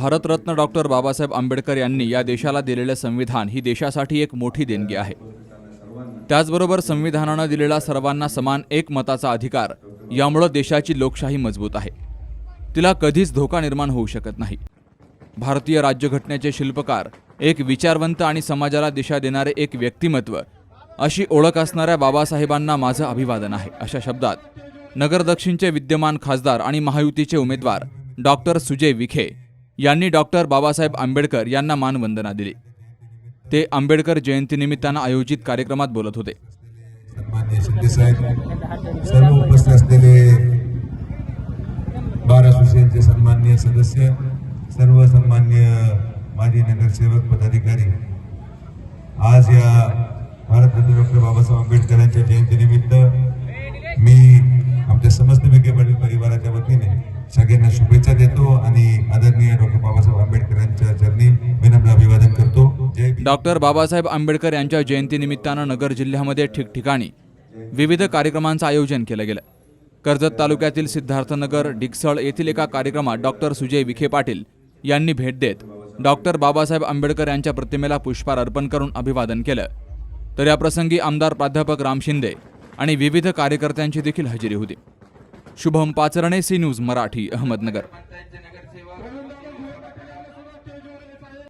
Bharat Ratna doctor Babasaheb Ambedkar यांनी या देशाला दिलेलं संविधान ही देशासाठी एक मोठी देणगी आहे. त्याचबरोबर संविधानानं दिलेला सर्वांना समान एक मताचा अधिकार यामुळं देशाची लोकशाही मजबूत आहे. तिला कधीच धोका निर्माण होऊ शकत नाही. भारतीय राज्यघटनेचे शिल्पकार एक विचारवंत आणि समाजाला दिशा देणारे एक व्यक्तिमत्व अशी ओळख असणाऱ्या बाबासाहेबांना माझं अभिवादन आहे अशा शब्दात नगर दक्षिणचे विद्यमान खासदार आणि महायुतीचे उमेदवार डॉक्टर सुजय विखे यांनी डॉक्टर बाबासाहेब आंबेडकर यांना मानवंदना दिली. ते आंबेडकर जयंतीनिमित्तानं आयोजित कार्यक्रमात बोलत होते. सर्व उपस्थित असलेले बार असोसिएशनचे सन्मान्य सदस्य सर्व सन्मान्य माजी नगरसेवक पदाधिकारी आज या भारतरत्न डॉक्टर बाबासाहेब आंबेडकर यांच्या जयंतीनिमित्त मी आमच्या समस्त विखे पाटील परिवाराच्या वतीने सगळ्यांना शुभेच्छा देतो आणि आदरणीय डॉक्टर बाबासाहेब आंबेडकर यांच्या चरणी विनम्र अभिवादन करतो जय भीम. डॉक्टर बाबासाहेब आंबेडकर यांच्या जयंतीनिमित्तानं नगर जिल्ह्यामध्ये ठिकठिकाणी विविध कार्यक्रमांचं आयोजन केलं गेलं. कर्जत तालुक्यातील सिद्धार्थनगर डिकसळ येथील एका कार्यक्रमात डॉक्टर सुजय विखे पाटील यांनी भेट देत डॉक्टर बाबासाहेब आंबेडकर यांच्या प्रतिमेला पुष्पार अर्पण करून अभिवादन केलं. तर याप्रसंगी आमदार प्राध्यापक राम शिंदे आणि विविध कार्यकर्त्यांची देखील हजेरी होती. Shubham Pacharne C news Marathi Ahmednagar.